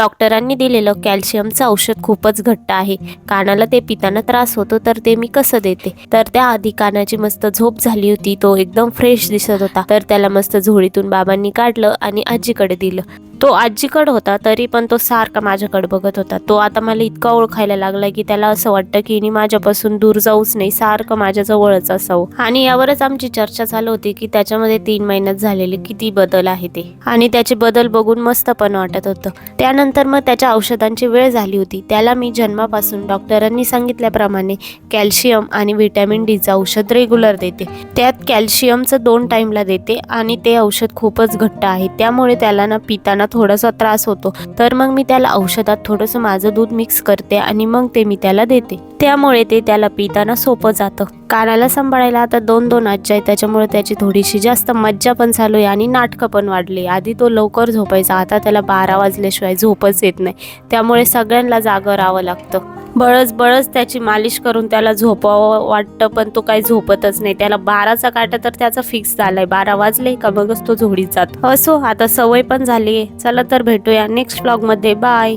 डॉक्टरांनी दिलेलं कॅल्शियमचं औषध खूपच घट्ट आहे. कानाला ते पिताना त्रास होतो तर ते मी कसं देते? तर त्याआधी कानाची मस्त झोप झाली होती तो एकदम फ्रेश दिसत होता. तर त्याला मस्त झोळीतून बाबांनी काढलं आणि आजीकडे दिलं. तो आजीकडं होता तरी पण तो सारखा माझ्याकडे बघत होता. तो आता मला इतका ओळखायला लागला की त्याला असं वाटतं की हिने माझ्यापासून दूर जाऊच नाही सारखं माझ्याजवळच असावं. आणि यावरच आमची चर्चा चालू होती की त्याच्यामध्ये तीन महिन्यात झालेले किती बदल आहे ते. आणि त्याचे बदल बघून मस्त पण वाटत होतं. त्यानंतर मग त्याच्या औषधांची वेळ झाली होती. त्याला मी जन्मापासून डॉक्टरांनी सांगितल्याप्रमाणे कॅल्शियम आणि व्हिटॅमिन डीचं औषध रेग्युलर देते. त्यात कॅल्शियमचं दोन टाईमला देते आणि ते औषध खूपच घट्ट आहे. त्यामुळे त्याला ना पिताना थोडासा त्रास होतो. तर मग मी त्याला औषधात थोडंसं माझं दूध मिक्स करते आणि मग ते मी त्याला देते. त्यामुळे ते त्याला पिताना सोपं जातं. कानाला सांभाळायला आता दोन दोन आज्या आहे त्याच्यामुळे त्याची थोडीशी जास्त मज्जा पण चालू आहे आणि नाटकं पण वाढली आधी तो लवकर झोपायचा आता त्याला बारा वाजल्याशिवाय झोपच येत नाही. त्यामुळे सगळ्यांना जागं राहावं लागतं. बळच बळच त्याची मालिश करून त्याला झोपावं वाटतं पण तो काही झोपतच नाही. त्याला बाराचा काटा तर त्याचा फिक्स झालाय. बारा वाजले का मगच तो झोडीत जात. असो आता सवय पण झाली आहे चला तर भेटूया नेक्स्ट ब्लॉगमध्ये बाय